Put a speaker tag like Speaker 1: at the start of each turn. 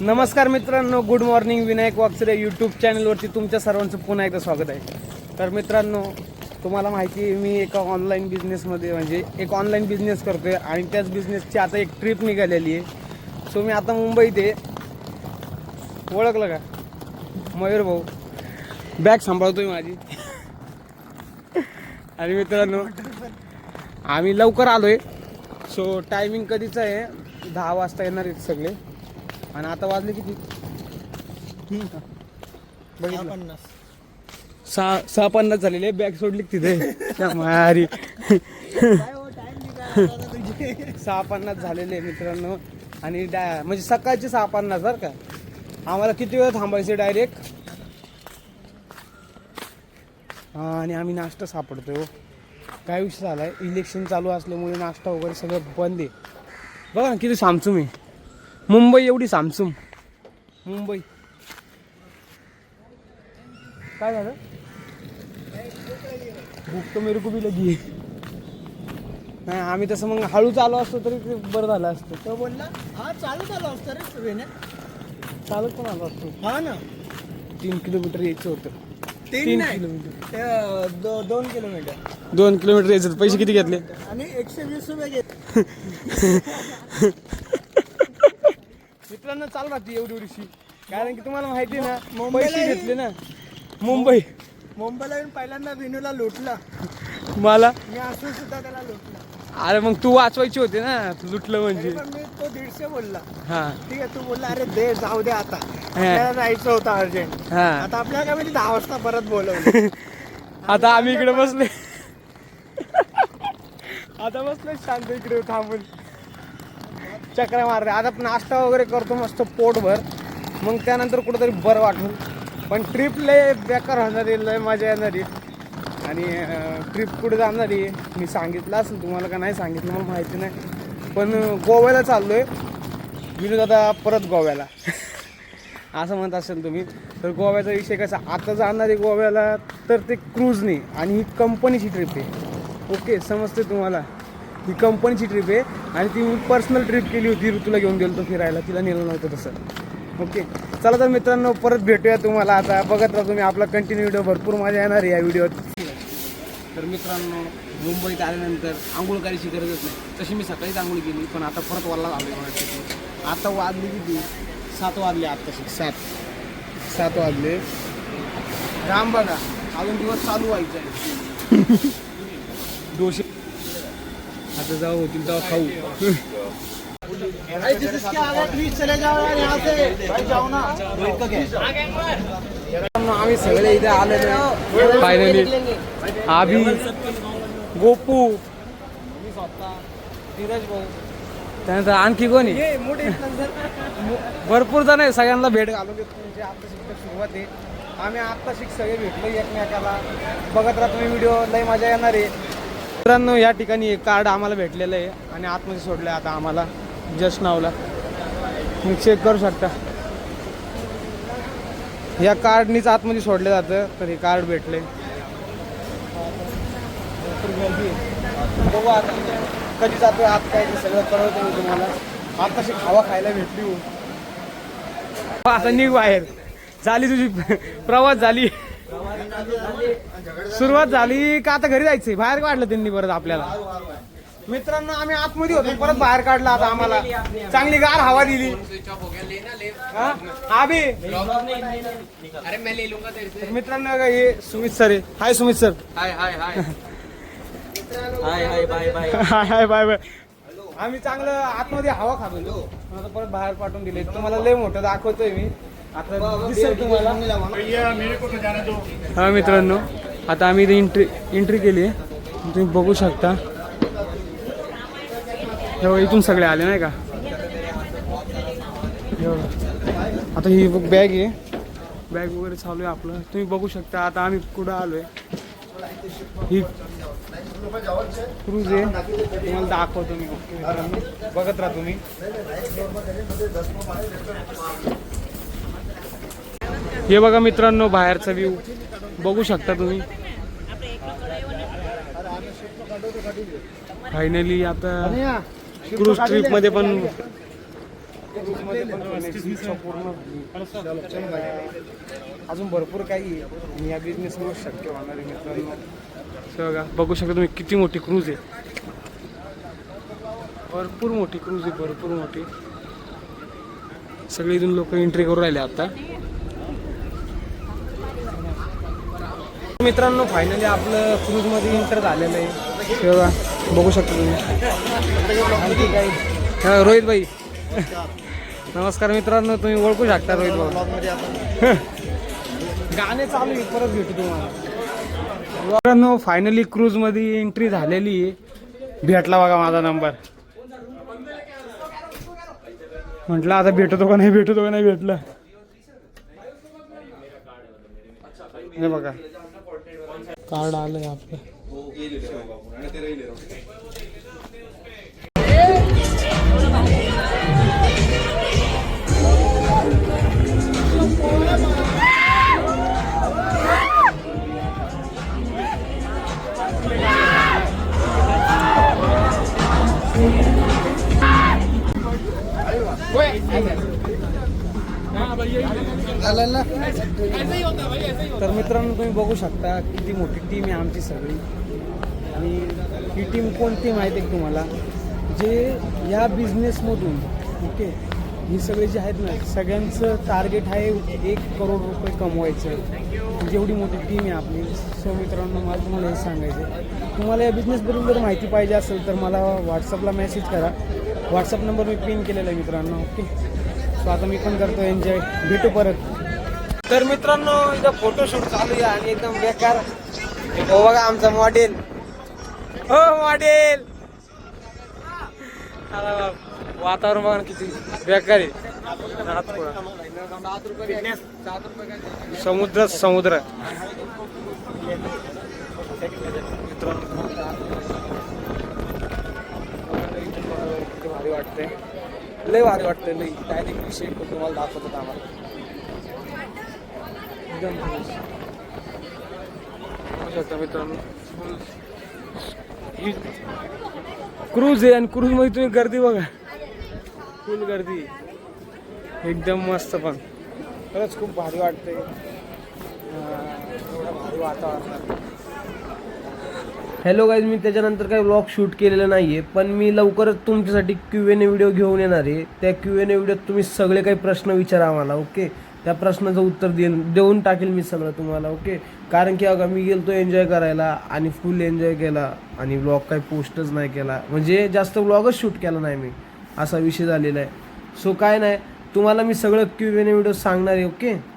Speaker 1: नमस्कार मित्रांनो good morning Vinayak Vaksare YouTube चॅनलवरती तुमच्या सर्वांचं पुन्हा एकदा स्वागत आहे. तर मित्रांनो तुम्हाला माहिती आहे मी एका ऑनलाईन बिझनेसमध्ये म्हणजे एक ऑनलाईन बिझनेस करतो आहे आणि त्याच बिझनेसची आता एक ट्रिप निघालेली आहे. सो मी आता मुंबईत आहे. ओळखलं का? मयूर भाऊ. बॅग सांभाळतोय माझी. आणि मित्रांनो आम्ही लवकर आलो आहे सो टायमिंग कधीचं आहे? दहा वाजता येणार आहेत सगळे. आणि आता वाजले किती? बघितलं. सहा सहा पन्नास झालेले बॅग सोडली का तिथे? मारी. सहा पन्नास झालेले मित्रांनो. आणि डा म्हणजे सकाळचे सहा पन्नास बरं का? आम्हाला किती वेळ थांबायचे डायरेक्ट आणि आम्ही नाश्ता सापडतोय हो. काय विषय झालाय? इलेक्शन चालू असल्यामुळे नाश्ता वगैरे सगळं बंद आहे. बघा ना किती सामसूम आहे मुंबई एवढी सामसूम मुंबई. काय झालं? भूक तर मेरे को भी लगी. नाही आम्ही तसं मग हळू चालू असतो तरी ते बरं झालं असतं.
Speaker 2: तो बोलला हा चालू झालं असतं रे ट्रेन
Speaker 1: चालत पण आलो असतो.
Speaker 2: हा ना.
Speaker 1: तीन किलोमीटर यायचं होतं.
Speaker 2: तीन
Speaker 1: तीन
Speaker 2: नाही
Speaker 1: किलोमीटर.
Speaker 2: ते, अं, दो- दोन किलोमीटर.
Speaker 1: दोन किलोमीटर यायचं होतं. पैसे किती घेतले?
Speaker 2: आणि एकशे वीस रुपये घेत
Speaker 1: मित्रांनो चालू राहते एवढी एवढीशी कारण की तुम्हाला माहिती ना
Speaker 2: मुंबईला
Speaker 1: घेतले ना. मुंबई.
Speaker 2: मुंबईला येऊन पहिल्यांदा विनूला लुटला.
Speaker 1: मला?
Speaker 2: मी असून सुद्धा त्याला लुटला.
Speaker 1: अरे मग तू वाचवायची होती ना लुटलं म्हणजे.
Speaker 2: पण मी तो दीडशे बोलला.
Speaker 1: हा.
Speaker 2: ठीक आहे तू बोलला अरे दे जाऊ दे आता. आपल्याला जायचं होतं अर्जंट.
Speaker 1: हा.
Speaker 2: आता आपल्याला काय माहिती दहा वाजता परत बोलवलं.
Speaker 1: आता आम्ही इकडे बसले आता बसले शांत इकडे थांबून. चक्रा मारले. आता नाश्ता वगैरे करतो मस्त पोटभर. मग त्यानंतर कुठंतरी बरं वाटून. पण ट्रिप लय बेकार होणार आहे लय मजा येणार. आहे आणि ट्रिप कुठे जाणार आहे मी सांगितलं असेल तुम्हाला का नाही सांगितलं मला माहिती नाही. पण गोव्याला चाललो आहे विनोद आता परत गोव्याला. असं म्हणत असेल तुम्ही. तर गोव्याचा विषय कसा आता जाणार आहे गोव्याला तर ते क्रूजने आणि ही कंपनीची ट्रिप आहे. ओके समजते तुम्हाला? ही कंपनीची ट्रिप आहे. आणि ती मी पर्सनल ट्रिप केली होती ऋतूला घेऊन गेलो फिरायला. तिला नेलं नव्हतं तसं. ओके चला तर मित्रांनो परत भेटूया तुम्हाला. आता बघत राहा तुम्ही आपला कंटिन्यू व्हिडिओ भरपूर मजा येणार आहे या व्हिडिओत तर मित्रांनो मुंबईत आल्यानंतर आंघोळ करायची गरजच नाही. तशी मी सकाळीच आंघोळ केली पण आता परत वल्ला झालो आता वाजले किती? सात वाजले आत्ताशी. सात. सात वाजले. राम बघा अजून दिवस चालू व्हायचा आहे. डोसे आता जाऊ होतील तेव्हा खाऊ.
Speaker 2: जिसके आगे प्लीज चले जाओ यार यहाँ से। भाई जाओ ना।
Speaker 1: मित्रांनो, आम्ही सगळे इथे आलेलो फायनली आभी गोपू. धीरज भाऊ. त्यानंतर आणखी कोणी? भरपूर जण आहे सगळ्यांना भेट घालून देतो म्हणजे आता शिकत सुरुवात आहे. आम्ही आत्ता शिक सगळे भेटलो एकमेकाला. बघत राहा तुम्ही व्हिडिओ लय मजा येणार आहे. मित्रांनो या ठिकाणी एक कार्ड आम्हाला भेटलेलं आहे आणि आतमध्ये सोडलं आहे आता आम्हाला. जस्ट नावला. तुम्ही चेक करू शकता. या कार्डनीच आतमध्ये सोडलं जातं तर हे कार्ड भेटले बघू आता कधी जातो आत काय सगळं कळवतो मी तुम्हाला. आत कशी खावा खायला भेटली हो. आता निघ बाहेर. झाली तुझी प्रवास झाली. सुरुवात झाली का आता घरी जायचंय? बाहेर काढलं त्यांनी परत आपल्याला. मित्रांनो आम्ही आतमध्ये होतो. परत बाहेर काढला आता आम्हाला. चांगली गार हवा दिली. हा? आबी. तर मित्रांनो बघा, हे सुमित सर आहे. Hi Sumit sir.
Speaker 3: Hi hi hi. Hi hi bye bye.
Speaker 1: Hi hi bye bye. आम्ही चांगलं आतमध्ये हवा खात. परत बाहेर पाठवून दिले. तुम्हाला लय मोठं दाखवतोय मी. आता दिसेल तुम्हाला? हा मित्रांनो आता आम्ही इथे एंट्री एंट्री केली आहे. तुम्ही बघू शकता. हे इथून सगळे आले नाही का? आता ही बॅग आहे. बॅग वगैरे चालू आहे आपलं. तुम्ही बघू शकता आता आम्ही कुठं आलोय. ही क्रूज आहे. तुम्हाला दाखवतो मी. बघत राहा तुम्ही. हे बघा मित्रांनो बाहेरचा व्ह्यू बघू शकता तुम्ही. फायनली आता क्रूज ट्रिपमध्ये पण. अजून भरपूर काही या बिझनेसमुळे शक्य होणार आहे मित्रांनो. बघा बघू शकता तुम्ही किती मोठी क्रूज आहे. भरपूर मोठी क्रूज आहे भरपूर मोठी. सगळे इथून लोक एंट्री करून राहिले आता. मित्रांनो फायनली आपलं क्रूजमध्ये एंटर झालेलं आहे. हे बघा शकता तुम्ही. काही हा, रोहित भाई. नमस्कार मित्रांनो तुम्ही ओळखू शकता रोहित भाऊ. गाणे चालू आहे परत भेटू तुम्हाला. मित्रांनो फायनली क्रूजमध्ये एंट्री झालेली आहे. भेटला बघा माझा नंबर म्हटलं आता भेटतो का नाही भेटतो का नाही भेटलं. हे बघा. कार्ड आलंय आपलं तर मित्रांनो तुम्ही बघू शकता किती मोठी टीम आहे आमची सगळी. आणि ही टीम कोणती माहिती आहे तुम्हाला? जे या बिझनेसमधून ओके ही सगळी जे आहेत ना सगळ्यांचं टार्गेट आहे एक करोड रुपये कमवायचं. जेवढी मोठी टीम आहे आपली. सो मित्रांनो मला तुम्हाला हे सांगायचं आहे. तुम्हाला या बिझनेसबद्दल जर माहिती पाहिजे असेल तर मला व्हॉट्सअपला मेसेज करा. व्हॉट्सअप नंबर मी पिन केलेला आहे मित्रांनो ओके सो आता मी पण करतो एन्जॉय भेटू परत. तर मित्रांनो इथं फोटोशूट चालू आहे आणि एकदम बेकार. हो बघा आमचा मॉडेल हो मॉडेल वातावरण बघा किती बेकार आहे. समुद्र समुद्र. मित्रांनो भारी वाटतंय. लय भारी वाटतंय लय. डायरेक्ट विषय तुम्हाला दाखवतात आम्हाला. एकदम शकता मित्रांनो. ही क्रूज आहे आणि क्रूजमध्ये तुम्ही गर्दी बघा. फुल गर्दी. एकदम मस्त पण. खरंच खूप भारी वाटते भारी वातावरण
Speaker 3: हॅलो गाईज मी त्याच्यानंतर काही व्लॉग शूट केलेलं नाही आहे पण मी लवकरच तुमच्यासाठी क्यू एन ए व्हिडिओ घेऊन येणार आहे. त्या क्यू एन ए व्हिडिओत तुम्ही सगळे काही प्रश्न विचारा आम्हाला ओके त्या प्रश्नाचं उत्तर देईन देऊन टाकेल मी सगळं तुम्हाला ओके? कारण की अगं मी गेलतो एन्जॉय करायला आणि फुल एन्जॉय केला आणि व्लॉग काही पोस्टच नाही केला. म्हणजे जास्त व्लॉगच शूट केला नाही मी. असा विषय झालेला आहे. सो काय नाही. तुम्हाला मी सगळं क्यू एन व्हिडिओ सांगणार आहे ओके?